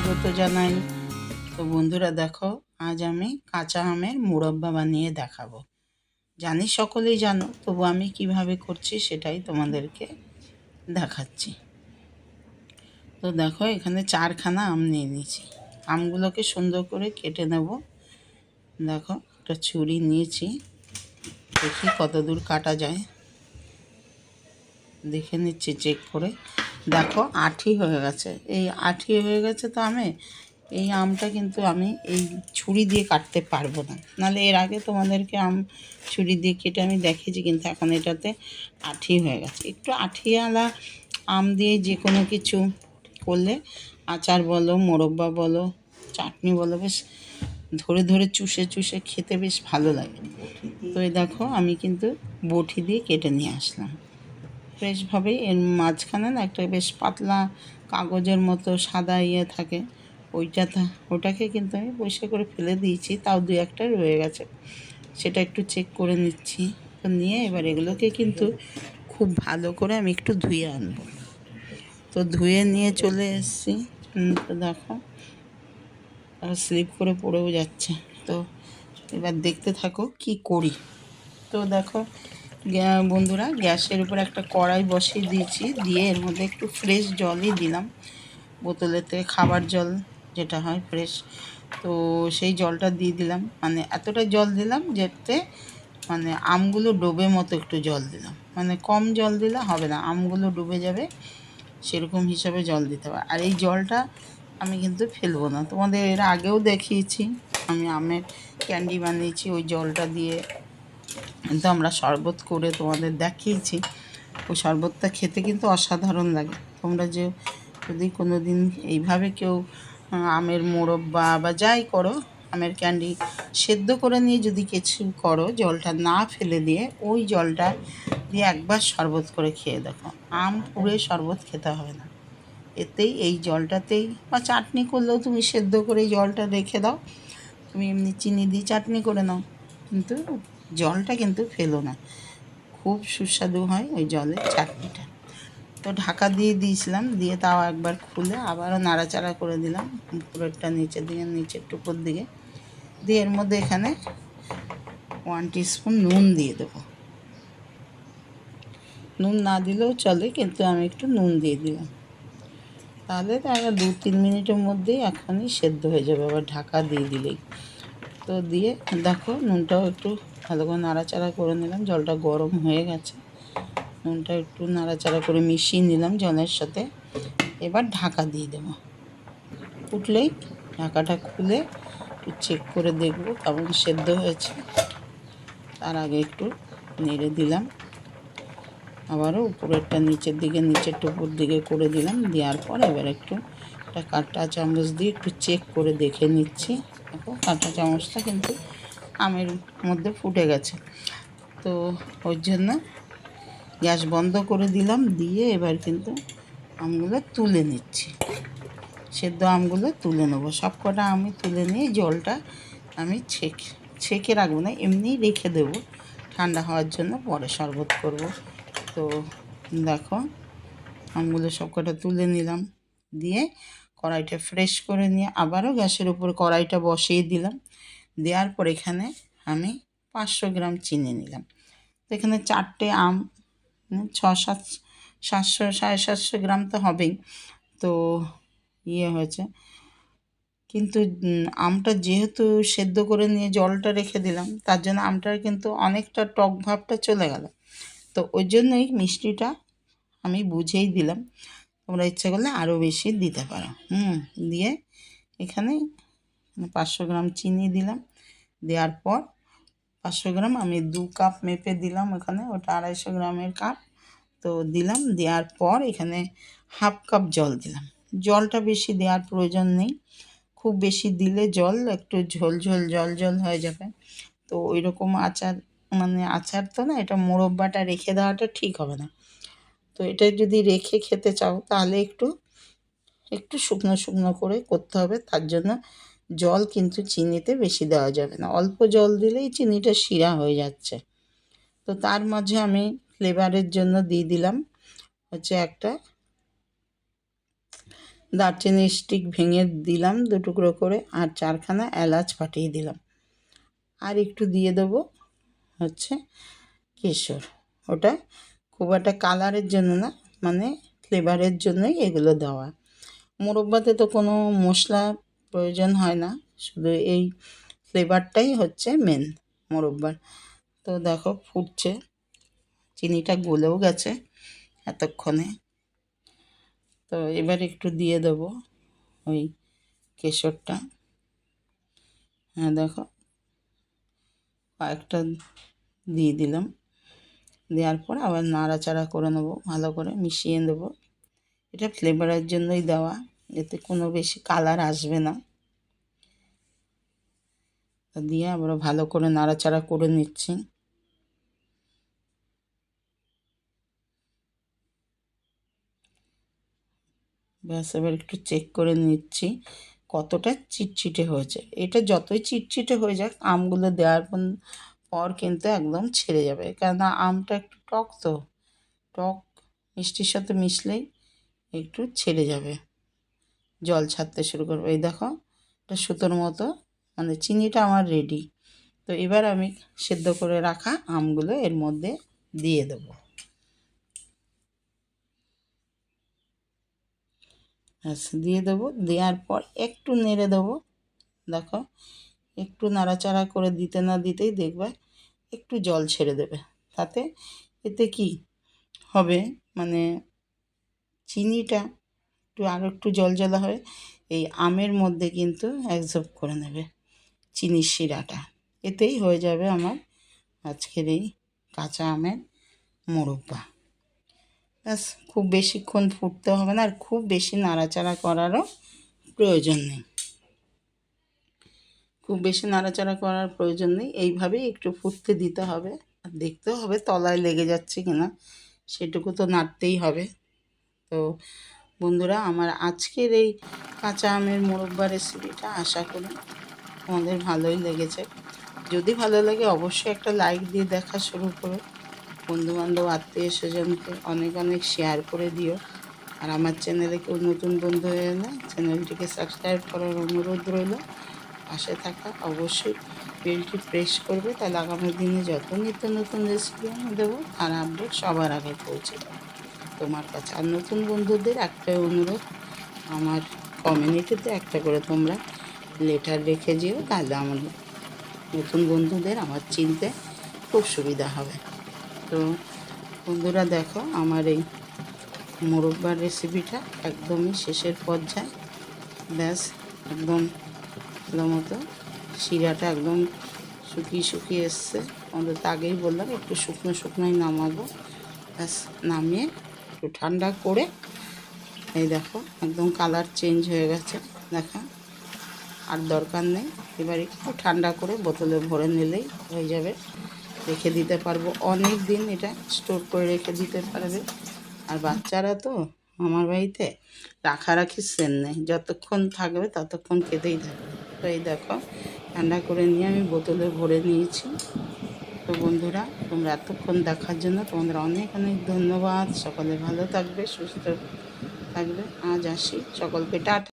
স্বাগত জানাই। তো বন্ধুরা দেখো, আজ আমি কাঁচা আমের মুরব্বা বানিয়ে দেখাবো। জানি সকলেই জানো, তবু আমি কীভাবে করছি সেটাই তোমাদেরকে দেখাচ্ছি। তো দেখো, এখানে চারখানা আম নিয়ে নিয়েছি। আমগুলোকে সুন্দর করে কেটে নেব। দেখো, একটা ছুরি নিয়েছি। দেখি কত দূর কাটা যায়। দেখে নিচ্ছি, চেক করে। দেখো আঠি হয়ে গেছে। এই আঠি হয়ে গেছে তো আমে, এই আমটা কিন্তু আমি এই ছুরি দিয়ে কাটতে পারব না। নাহলে এর আগে তোমাদেরকে আম ছুরি দিয়ে কেটে আমি দেখেছি কিন্তু এখন এটাতে আঠি হয়ে গেছে। একটু আঠিয়ালা আম দিয়ে যে কোনো কিছু করলে, আচার বলো, মোরব্বা বলো, চাটনি বলো, বেশ ধরে ধরে চুষে চুষে খেতে বেশ ভালো লাগে। তো এই দেখো আমি কিন্তু বটি দিয়ে কেটে নিয়ে আসলাম। ফ্রেশভাবে এর মাঝখানে না একটা বেশ পাতলা কাগজের মতো সাদা ইয়ে থাকে। ওইটা ওটাকে কিন্তু আমি পরিষ্কার করে ফেলে দিয়েছি, তাও দু একটা রয়ে গেছে। সেটা একটু চেক করে নিচ্ছি। তো নিয়ে এবার এগুলোকে কিন্তু খুব ভালো করে আমি একটু ধুয়ে আনব। তো ধুয়ে নিয়ে চলে এসেছি। তো দেখো স্লিপ করে পড়েও যাচ্ছে। তো এবার দেখতে থাকো কি করি। তো দেখো বন্ধুরা, গ্যাসের উপর একটা কড়াই বসিয়ে দিয়েছি, দিয়ে এর মধ্যে একটু ফ্রেশ জলই দিলাম। বোতলেতে খাবার জল যেটা হয় ফ্রেশ তো সেই জলটা দিয়ে দিলাম। মানে এতটা জল দিলাম যাতে মানে আমগুলো ডোবে মতো একটু জল দিলাম। মানে কম জল দিলে হবে না, আমগুলো ডুবে যাবে, সেরকম হিসাবে জল দিতে হবে। আর এই জলটা আমি কিন্তু ফেলব না। তোমাদের এর আগেও দেখিয়েছি, আমি আমের ক্যান্ডি বানিয়েছি, ওই জলটা দিয়ে কিন্তু আমরা শরবত করে তোমাদের দেখিয়েছি। ওই শরবতটা খেতে কিন্তু অসাধারণ লাগে। তোমরা যে যদি কোনো দিন এইভাবে কেউ আমের মোরব্বা বা যাই করো, আমের ক্যান্ডি সেদ্ধ করে নিয়ে যদি কিছু করো, জলটা না ফেলে দিয়ে, ওই জলটা দিয়ে একবার শরবত করে খেয়ে দেখো। আম পুড়ে শরবত খেতে হবে না। এতেই এই জলটাতেই, বা চাটনি করলেও তুমি সেদ্ধ করে জলটা রেখে দাও। তুমি এমনি চিনি দিয়ে চাটনি করে নাও। কিন্তু জলটা কিন্তু ফেলো না। খুব সুস্বাদু হয় ওই জলের চাটনিটা। তো ঢাকা দিয়ে দিয়েছিলাম, দিয়ে তাও একবার খুলে আবারও নাড়াচাড়া করে দিলাম উপরেরটা নিচের দিকে নিচের টুকুর দিকে। দিয়ে এর মধ্যে এখানে ওয়ান স্পুন নুন দিয়ে দেবো। নুন না দিলেও চলে, কিন্তু আমি একটু নুন দিয়ে দিলাম। তাহলে তারা দু তিন মিনিটের মধ্যেই এখনই সেদ্ধ হয়ে যাবে, আবার ঢাকা দিয়ে দিলেই। তো দিয়ে দেখো নুনটাও একটু ভালো করে নাড়াচাড়া করে নিলাম। জলটা গরম হয়ে গেছে। নুনটা একটু নাড়াচাড়া করে মিশিয়ে নিলাম জলের সাথে। এবার ঢাকা দিয়ে দেবো। উঠলেই ঢাকাটা খুলে একটু চেক করে দেখব কেমন সেদ্ধ হয়েছে। তার আগে একটু নেড়ে দিলাম। আবারও উপরেরটা নিচের দিকে, নিচের টুকুর দিকে করে দিলাম। দেওয়ার পর এবার একটু একটা কাঁটা চামচ দিয়ে একটু চেক করে দেখে নিচ্ছি। দেখো কাঁটা চামচটা কিন্তু আমের মধ্যে ফুটে গেছে। তো ওই জন্য গ্যাস বন্ধ করে দিলাম, দিয়ে এবার কিন্তু আমগুলো তুলে নিচ্ছি। সেদ্ধ আমগুলো তুলে নেব। সব কটা আমি তুলে নিয়ে জলটা আমি ছেঁকে ছেঁকে রাখব না, এমনিই রেখে দেবো। ঠান্ডা হওয়ার জন্য পরে শরবত করব। তো দেখো, আমগুলো সব কটা তুলে নিলাম। দিয়ে কড়াইটা ফ্রেশ করে নিয়ে আবারও গ্যাসের উপর কড়াইটা বসিয়ে দিলাম। দেওয়ার পর এখানে আমি পাঁচশো গ্রাম চিনি নিলাম। তো এখানে চারটে আম ছ, সাত, সাতশো, সাড়ে সাতশো গ্রাম তো হবেই। তো ইয়ে হয়েছে। কিন্তু আমটা যেহেতু সেদ্ধ করে নিয়ে জলটা রেখে দিলাম, তার জন্য আমটার কিন্তু অনেকটা টক ভাবটা চলে গেল। তো ওই জন্যই মিষ্টিটা আমি বুঝেই দিলাম। তোমরা ইচ্ছা করলে আরও বেশি দিতে পারো। হুম, দিয়ে এখানে পাঁচশো গ্রাম চিনি দিলাম। দেওয়ার পর পাঁচশো গ্রাম আমি দু কাপ মেপে দিলাম এখানে ওটা আড়াইশো গ্রামের কাপ। তো দিলাম, দেওয়ার পর এখানে হাফ কাপ জল দিলাম। জলটা বেশি দেওয়ার প্রয়োজন নেই। খুব বেশি দিলে জল একটু ঝোল ঝোল জল জল হয়ে যাবে। তো ওই রকম আচার মানে আচার তো না, এটা মোরব্বাটা রেখে দেওয়াটা ঠিক হবে না। তো এটা যদি রেখে খেতে চাও, তাহলে একটু একটু শুকনো শুকনো করে করতে হবে। তার জন্য জল কিন্তু চিনিতে বেশি দেওয়া যাবে না। অল্প জল দিলেই চিনিটা শিরা হয়ে যাচ্ছে। তো তার মাঝে আমি ফ্লেভারের জন্য দিয়ে দিলাম হচ্ছে একটা দারচিনি স্টিক ভেঙে দিলাম দু টুকরো করে আর চারখানা এলাচ ফাটিয়ে দিলাম। আর একটু দিয়ে দেবো হচ্ছে কেশর। ওটা খুব একটা কালারের জন্য না মানে ফ্লেভারের জন্যই এগুলো দেওয়া। মোরব্বাতে তো কোনো মশলা প্রয়োজন হয় না, শুধু এই ফ্লেভারটাই হচ্ছে মেন মোরব্বার তো দেখো ফুটছে, চিনিটা গলেও গেছে এতক্ষণে। তো এবার একটু দিয়ে দেবো ওই কেশরটা। হ্যাঁ দেখো, কয়েকটা দিয়ে দিলাম। দেওয়ার পর আবার নাড়াচাড়া করে নেব, ভালো করে মিশিয়ে দেবো এটা ফ্লেভারের জন্যই দেওয়া, এতে কোনো বেশি কালার আসবে না। দিয়ে আবার ভালো করে নাড়াচাড়া করে নিচ্ছি। ব্যাস, এবার একটু চেক করে নিচ্ছি কতটা চিটচিটে হয়েছে। এটা যতই চিটচিটে হয়ে যাক, আমগুলো দেওয়ার পর- পর কিন্তু একদম ছেড়ে যাবে। কেননা আমটা একটু টক তো। টক মিষ্টির সাথে মিশলেই একটু ছেড়ে যাবে। জল ছাড়তে শুরু করবে। এই দেখো এটা সুতোর মতো মানে চিনিটা আমার রেডি তো এবার আমি সেদ্ধ করে রাখা আমগুলো এর মধ্যে দিয়ে দেবো। দিয়ে দেবো। দেওয়ার পর একটু নেড়ে দেবো। দেখো একটু নাড়াচাড়া করে দিতে না দিতেই দেখবে একটু জল ছেড়ে দেবে। তাতে এতে কি হবে? মানে চিনিটা একটু আরও একটু জল জলা হবে এই আমের মধ্যে কিন্তু অ্যাবজর্ব করে নেবে চিনির শিরাটা। এতেই হয়ে যাবে আমার আজকের এই কাঁচা আমের মোরব্বা। ব্যাস, খুব বেশিক্ষণ ফুটতে হবে না আর খুব বেশি নাড়াচাড়া করারও প্রয়োজন নেই। খুব বেশি নাড়াচাড়া করার প্রয়োজন নেই। এইভাবেই একটু ফুটতে দিতে হবে। আর দেখতেও হবে তলায় লেগে যাচ্ছে কিনা, সেটুকু তো নাড়তেই হবে। তো বন্ধুরা, আমার আজকের এই কাঁচা আমের মোরব্বা রেসিপিটা আশা করি আমাদের ভালোই লেগেছে। যদি ভালো লাগে অবশ্যই একটা লাইক দিয়ে দেখা শুরু করো। বন্ধুবান্ধব, আত্মীয় স্বজনকে অনেক অনেক শেয়ার করে দিও। আর আমার চ্যানেলে কেউ নতুন বন্ধু হয়ে এলে চ্যানেলটিকে সাবস্ক্রাইব করার অনুরোধ রইল। পাশে থাকা, অবশ্যই বেলটি প্রেস করবে। তাহলে আগামী দিনে যত নিত্য নতুন রেসিপি আমি দেবো, তার আপডেট সবার আগে পৌঁছে তোমার কাছে আর নতুন বন্ধুদের একটাই অনুরোধ, আমার কমিউনিটিতে একটা করে তোমরা লেটার রেখে যেও, তাহলে আমার নতুন বন্ধুদের আমার চিনতে খুব সুবিধা হবে। তো বন্ধুরা দেখো, আমার এই মোরব্বার রেসিপিটা একদমই শেষের পর্যায়ে। ব্যাস, একদম ভালো মতো। শিরাটা একদম শুকিয়ে শুকিয়ে এসছে। আমাদের তো আগেই বললাম, একটু শুকনো শুকনোই নামাবো। ব্যাস, নামিয়ে একটু ঠান্ডা করে, এই দেখো, একদম কালার চেঞ্জ হয়ে গেছে, দেখো। আর দরকার নেই, এবার একটু ঠান্ডা করে বোতলে ভরে নিলেই হয়ে যাবে। রেখে দিতে পারব। অনেক দিন এটা স্টোর করে রেখে দিতে পারবে। আর বাচ্চারা তো আমার বাড়িতে রাখারাখির সেন নেই। যতক্ষণ থাকবে ততক্ষণ খেতেই থাকবে। তো এই দেখো ঠান্ডা করে নিয়ে আমি বোতলে ভরে নিয়েছি। তো বন্ধুরা, তোমরা এতক্ষণ দেখার জন্য তোমাদের অনেক অনেক ধন্যবাদ। সকলে ভালো থাকবে, সুস্থ থাকবে। আজ আসি। সকলকে টাটা।